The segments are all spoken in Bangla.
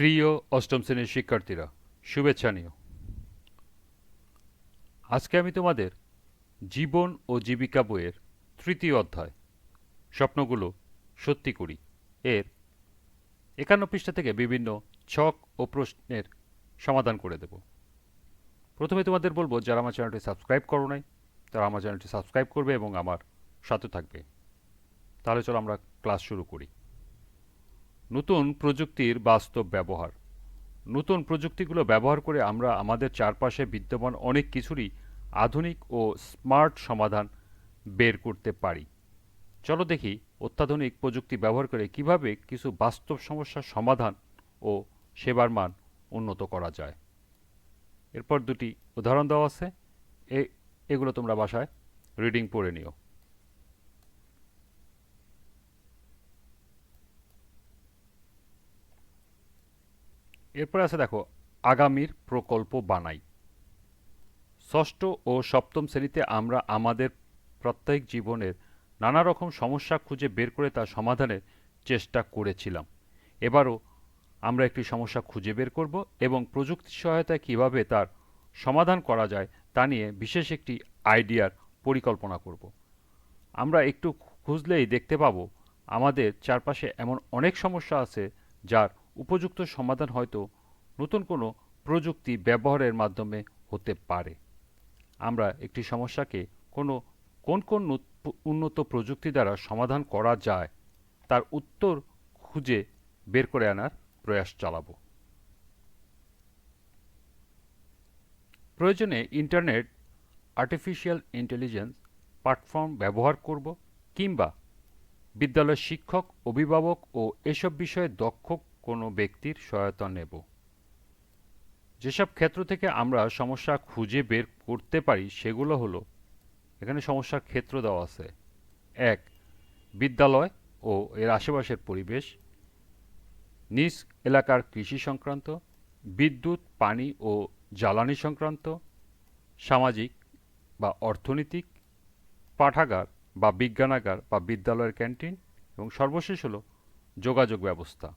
প্রিয় অষ্টম শ্রেণির শিক্ষার্থীরা, শুভেচ্ছা নিও। আজকে আমি তোমাদের জীবন ও জীবিকা বইয়ের তৃতীয় অধ্যায়, স্বপ্নগুলো সত্যি করি। এর একান্ন পৃষ্ঠা থেকে বিভিন্ন ছক ও প্রশ্নের সমাধান করে দেব। প্রথমে তোমাদের বলব, যারা আমার চ্যানেলটি সাবস্ক্রাইব করো নাই, তারা আমার চ্যানেলটি সাবস্ক্রাইব করবে এবং আমার সাথে থাকবে। তাহলে চলো আমরা ক্লাস শুরু করি। নতুন প্রযুক্তির বাস্তব ব্যবহার। নতুন প্রযুক্তিগুলো ব্যবহার করে আমরা আমাদের চারপাশে বিদ্যমান অনেক কিছুরই আধুনিক ও স্মার্ট সমাধান বের করতে পারি। চলো দেখি অত্যাধুনিক প্রযুক্তি ব্যবহার করে কীভাবে কিছু বাস্তব সমস্যার সমাধান ও সেবার মান উন্নত করা যায়। এরপর দুটি উদাহরণ দেওয়া আছে। এগুলো তোমরা বাসায় রিডিং পড়ে নিও। এরপর আছে দেখো, আগামীর প্রকল্প বানাই। ষষ্ঠ ও সপ্তম শ্রেণীতে আমরা আমাদের প্রত্যেক জীবনের নানা রকম সমস্যা খুঁজে বের করে তার সমাধানের চেষ্টা করেছিলাম। এবারও আমরা একটি সমস্যা খুঁজে বের করব এবং প্রযুক্তির সহায়তায় কীভাবে তার সমাধান করা যায় তা নিয়ে বিশেষ একটি আইডিয়ার পরিকল্পনা করব। আমরা একটু খুঁজলেই দেখতে পাবো, আমাদের চারপাশে এমন অনেক সমস্যা আছে যার উপযুক্ত সমাধান হয়তো নতুন কোনো প্রযুক্তি ব্যবহারের মাধ্যমে হতে পারে। আমরা একটি সমস্যাকে কোনো, কোন কোন নুত- উন্নত প্রযুক্তি দ্বারা সমাধান করা যায়, তার উত্তর খুঁজে বের করে আনার প্রয়াস চালাবো। প্রয়োজনে ইন্টারনেট, আর্টিফিশিয়াল ইন্টেলিজেন্স প্ল্যাটফর্ম ব্যবহার করব কিংবা বিদ্যালয়ের শিক্ষক, অভিভাবক ও এসব বিষয়ে দক্ষ কোনো ব্যক্তির সহায়তা নেব। যেসব ক্ষেত্র থেকে আমরা সমস্যা খুঁজে বের করতে পারি সেগুলো হলো, এখানে সমস্যার ক্ষেত্র দেওয়া আছে। এক, বিদ্যালয় ও এর আশেপাশের পরিবেশ। নিজ এলাকার কৃষি সংক্রান্ত, বিদ্যুৎ, পানি ও জ্বালানি সংক্রান্ত, সামাজিক বা অর্থনৈতিক, পাঠাগার বা বিজ্ঞানাগার বা বিদ্যালয়ের ক্যান্টিন এবং সর্বশেষ হলো যোগাযোগ ব্যবস্থা।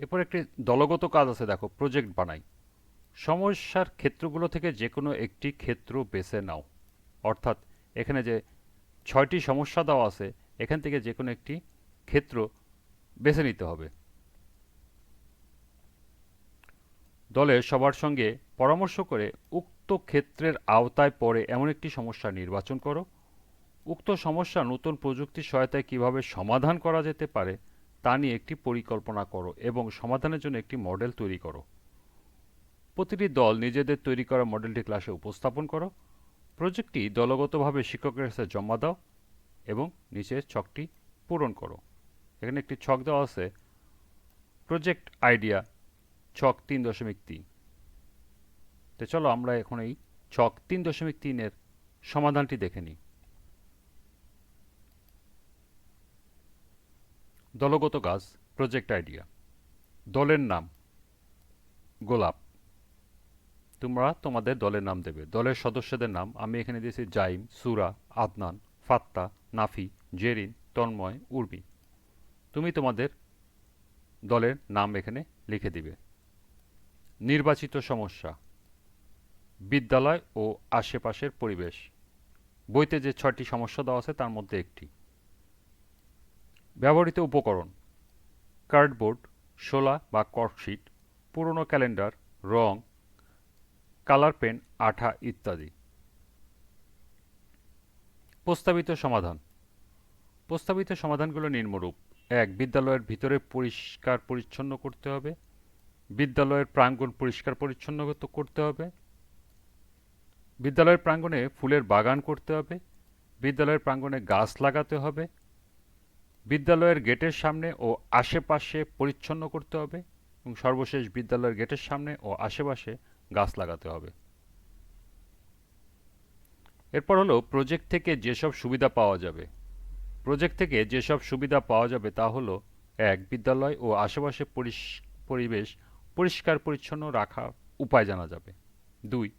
এরপর একটি দলগত কাজ আছে, দেখো প্রজেক্ট বানাই। সমস্যার ক্ষেত্রগুলো থেকে যে কোনো একটি ক্ষেত্র বেছে নাও। অর্থাৎ এখানে যে ছয়টি সমস্যা দেওয়া আছে, এখান থেকে যে কোনো একটি ক্ষেত্র বেছে নিতে হবে। দলে সবার সঙ্গে পরামর্শ করে উক্ত ক্ষেত্রের আওতায় পড়ে এমন একটি সমস্যা নির্বাচন করো। উক্ত সমস্যা নতুন প্রযুক্তির সহায়তায় কীভাবে সমাধান করা যেতে পারে তা নিয়ে একটি পরিকল্পনা করো এবং সমাধানের জন্য একটি মডেল তৈরি করো। প্রতিটি দল নিজেদের তৈরি করা মডেলটি ক্লাসে উপস্থাপন করো। প্রজেক্টটি দলগতভাবে শিক্ষকের কাছে জমা দাও এবং নিচের ছকটি পূরণ করো। এখানে একটি ছক দেওয়া আছে প্রজেক্ট আইডিয়া ছক তিন দশমিক তিন। তো চলো আমরা এখন এই ছক তিন দশমিক তিনের সমাধানটি দেখে নিই। দলগত কাজ প্রজেক্ট আইডিয়া দলের নাম, গোলাপ। তোমরা তোমাদের দলের নাম দেবে। দলের সদস্যদের নাম আমি এখানে দিয়েছি জাইম, সুরা, আদনান, ফাত্তা, নাফি, জেরিন, তন্ময়, উর্মি। তুমি তোমাদের দলের নাম এখানে লিখে দিবে। নির্বাচিত সমস্যা, বিদ্যালয় ও আশেপাশের পরিবেশ। বইতে যে ছয়টি সমস্যা দেওয়া আছে তার মধ্যে একটি। ব্যবহৃত উপকরণ, কার্ডবোর্ড, শোলা বা কর্কশিট, পুরনো ক্যালেন্ডার, রং, কালার পেন, আঠা ইত্যাদি। প্রস্তাবিত সমাধান। প্রস্তাবিত সমাধানগুলো নিম্নরূপ। এক, বিদ্যালয়ের ভিতরে পরিষ্কার পরিচ্ছন্ন করতে হবে। বিদ্যালয়ের প্রাঙ্গণ পরিষ্কার পরিচ্ছন্ন করতে হবে। বিদ্যালয়ের প্রাঙ্গণে ফুলের বাগান করতে হবে। বিদ্যালয়ের প্রাঙ্গণে গাছ লাগাতে হবে। বিদ্যালয়ের গেটের সামনে ও আশেপাশে পরিচ্ছন্ন করতে হবে এবং সর্বশেষ বিদ্যালয়ের গেটের সামনে ও আশেপাশে গাছ লাগাতে হবে। এরপর হলো প্রজেক্ট থেকে যেসব সুবিধা পাওয়া যাবে। প্রজেক্ট থেকে যেসব সুবিধা পাওয়া যাবে তা হলো, এক, বিদ্যালয় ও আশেপাশে পরিবেশ পরিষ্কার পরিচ্ছন্ন রাখা উপায় জানা যাবে। দুই,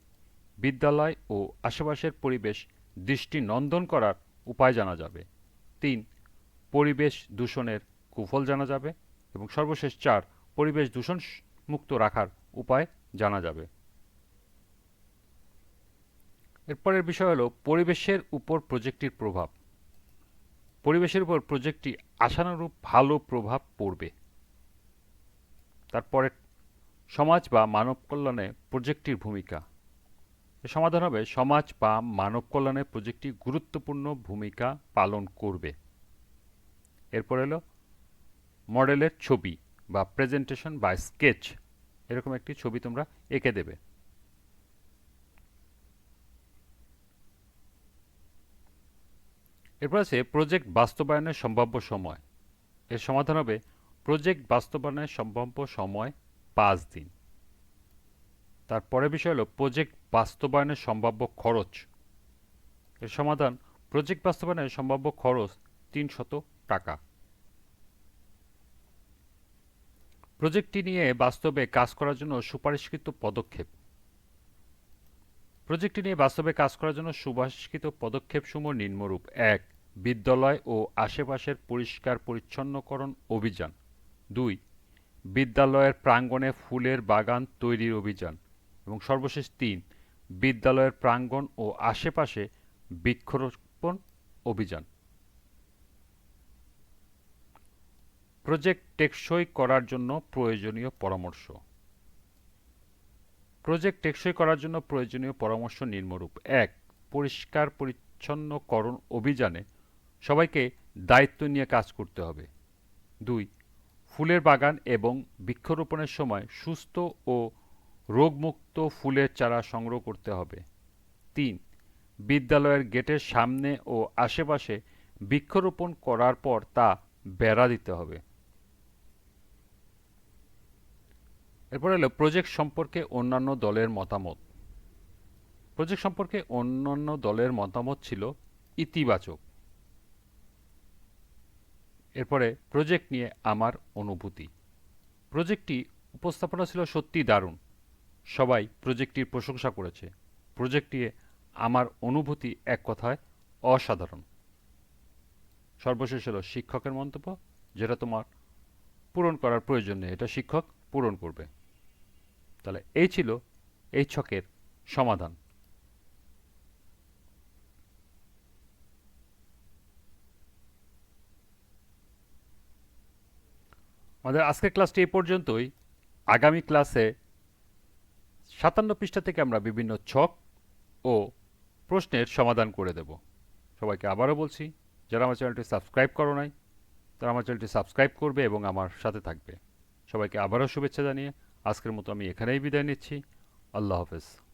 বিদ্যালয় ও আশেপাশের পরিবেশ দৃষ্টি নন্দন করার উপায় জানা যাবে। তিন পরিবেশ দূষণের কুফল জানা যাবে এবং সর্বশেষ চার, পরিবেশ দূষণ মুক্ত রাখার উপায় জানা যাবে। এরপরের বিষয় হলো পরিবেশের উপর প্রজেক্টটির প্রভাব। পরিবেশের উপর প্রজেক্টটি আশানুরূপ ভালো প্রভাব পড়বে। তারপরে সমাজ বা মানব কল্যাণে প্রজেক্টটির ভূমিকা। সমাধান হবে সমাজ বা মানব কল্যাণে প্রজেক্টটি গুরুত্বপূর্ণ ভূমিকা পালন করবে। এরপর এলো মডেলের ছবি বা প্রেজেন্টেশন বা স্কেচ এরকম একটি ছবি তোমরা এঁকে দেবে। এরপর আছে প্রজেক্ট বাস্তবায়নের সম্ভাব্য সময়। এর সমাধান হবে প্রজেক্ট বাস্তবায়নের সম্ভাব্য সময় পাঁচ দিন। তারপরে বিষয় হলো প্রজেক্ট বাস্তবায়নের সম্ভাব্য খরচ। এর সমাধান প্রজেক্ট বাস্তবায়নের সম্ভাব্য খরচ তিনশত টাকা। প্রজেক্টটি নিয়ে বাস্তবে কাজ করার জন্য সুপারিশকৃত পদক্ষেপ। প্রজেক্টটি নিয়ে বাস্তবে কাজ করার জন্য সুপারিশকৃত পদক্ষেপসমূহ নিম্নরূপ। এক, বিদ্যালয় ও আশেপাশের পরিষ্কার পরিচ্ছন্নকরণ অভিযান। দুই, বিদ্যালয়ের প্রাঙ্গণে ফুলের বাগান তৈরির অভিযান। এবং সর্বশেষ তিন, বিদ্যালয়ের প্রাঙ্গণ ও আশেপাশে বৃক্ষরোপণ অভিযান। প্রজেক্ট টেকসই করার জন্য প্রয়োজনীয় পরামর্শ। প্রজেক্ট টেকসই করার জন্য প্রয়োজনীয় পরামর্শ নিম্নরূপ। এক, পরিষ্কার পরিচ্ছন্নকরণ অভিযানে সবাইকে দায়িত্ব নিয়ে কাজ করতে হবে। দুই, ফুলের বাগান এবং বৃক্ষরোপণের সময় সুস্থ ও রোগমুক্ত ফুলের চারা সংগ্রহ করতে হবে। তিন, বিদ্যালয়ের গেটের সামনে ও আশেপাশে বৃক্ষরোপণ করার পর তা বেড়া দিতে হবে। এরপর হলো প্রজেক্ট সম্পর্কে অন্যান্য দলের মতামত। প্রজেক্ট সম্পর্কে অন্যান্য দলের মতামত ছিল ইতিবাচক। এরপরে প্রজেক্ট নিয়ে আমার অনুভূতি। প্রজেক্টটি উপস্থাপনা ছিল সত্যি দারুণ। সবাই প্রজেক্টটির প্রশংসা করেছে। প্রজেক্ট নিয়ে আমার অনুভূতি এক কথায় অসাধারণ। সর্বশেষ হলো শিক্ষকের মন্তব্য, যেটা তোমার পূরণ করার প্রয়োজন নেই। এটা শিক্ষক পূরণ করবে। তাহলে এই ছিল এই ছকের সমাধান। আমাদের আজকের ক্লাসটি এই পর্যন্তই। আগামী ক্লাসে সাতান্ন পৃষ্ঠা থেকে আমরা বিভিন্ন ছক ও প্রশ্নের সমাধান করে দেব। সবাইকে আবারও বলছি, যারা আমার চ্যানেলটি সাবস্ক্রাইব করো নাই, তারা আমার চ্যানেলটি সাবস্ক্রাইব করবে এবং আমার সাথে থাকবে। সবাইকে আবারও শুভেচ্ছা জানিয়ে আজকের মতো আমি এখানেই বিদায় নিচ্ছি। আল্লাহ হাফেজ।